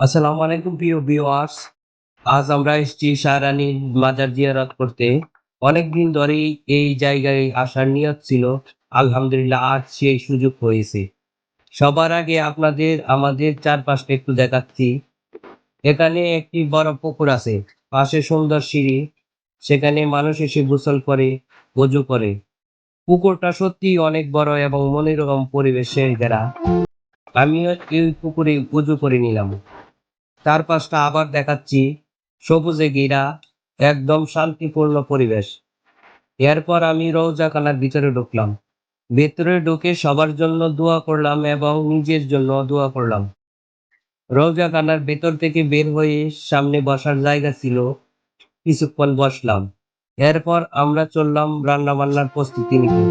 আসসালামু আলাইকুম, প্রিয় ভিউয়ার্স আজ আমরা এসেছি শাহরানীর মাজার জিয়ারত করতে। অনেকদিন ধরেই এই জায়গায় আসার নিয়ত ছিল। আলহামদুলিল্লাহ, আজ সেই সুযোগ হয়েছে। সবার আগে আপনাদের, আমাদের চারপাশটা একটু দেখাচ্ছি। এখানে একটি বড় পুকুর আছে। পাশে সুন্দর সিঁড়ি। সেখানে মানুষ এসে গোসল করে গোজু করে। পুকুরটা সত্যি অনেক বড় এবং মনোরম পরিবেশে ঘেরা। আমিও এই পুকুরে গোজু করে নিলাম। চারপাশটা আবার দেখাচ্ছি। সবুজে ঘেরা, একদম শান্তিপূর্ণ পরিবেশ। এরপর আমি রৌজাখানার ভিতরে ঢুকলাম। ভেতরে ঢুকে সবার জন্য দোয়া করলাম এবং নিজের জন্য দোয়া করলাম। রৌজাখানার ভেতর থেকে বের হয়ে সামনে বসার জায়গা ছিল। কিছুক্ষণ বসলাম। এরপর আমরা চললাম রান্না বান্নার প্রস্তুতি নিতে।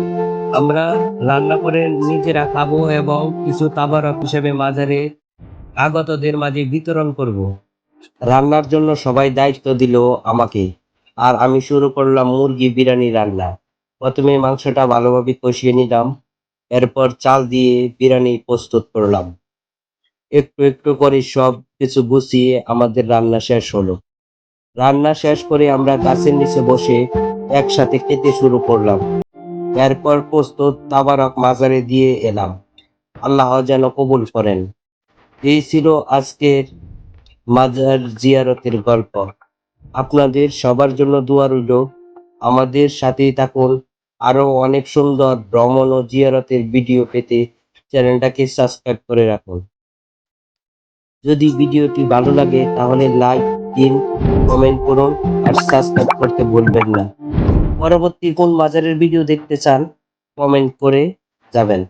আমরা রান্না করে নিজেরা খাব এবং কিছু তাবারক হিসেবে মাজারে আগতদের মাঝে বিতরণ করব। রান্নার জন্য সবাই দায়িত্ব দিল আমাকে। আর আমি শুরু করলাম মুরগি বিরিয়ানি রান্না। প্রথমে মাংসটা ভালোভাবে কষিয়ে নিলাম। এরপর চাল দিয়ে বিরিয়ানি প্রস্তুত করলাম। একটু একটু করে সব কিছু গুছিয়ে আমাদের রান্না শেষ হলো। রান্না শেষ করে আমরা গাছের নিচে বসে একসাথে খেতে শুরু করলাম। এরপর প্রস্তুত তাবারক মাজারে দিয়ে এলাম। আল্লাহ যেন কবুল করেন। এই ছিল আজকের মাজার জিয়ারতের গল্প। আপনাদের সবার জন্য দোয়া রইল। আমাদের সাথেই থাকুন। আরও অনেক সুন্দর ভ্রমণ ও জিয়ারতের ভিডিও পেতে চ্যানেলটাকে সাবস্ক্রাইব করে রাখুন। যদি ভিডিওটি ভালো লাগে, তাহলে লাইক, দিন, কমেন্ট করুন আর সাবস্ক্রাইব করতে ভুলবেন না। পরবর্তী কোন মাজারের ভিডিও দেখতে চান, কমেন্ট করে যাবেন।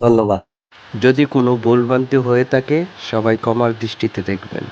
ধন্যবাদ। যদি কোনো ভুলভ্রান্তি হয়ে থাকে সবাই ক্ষমার দৃষ্টিতে দেখবেন।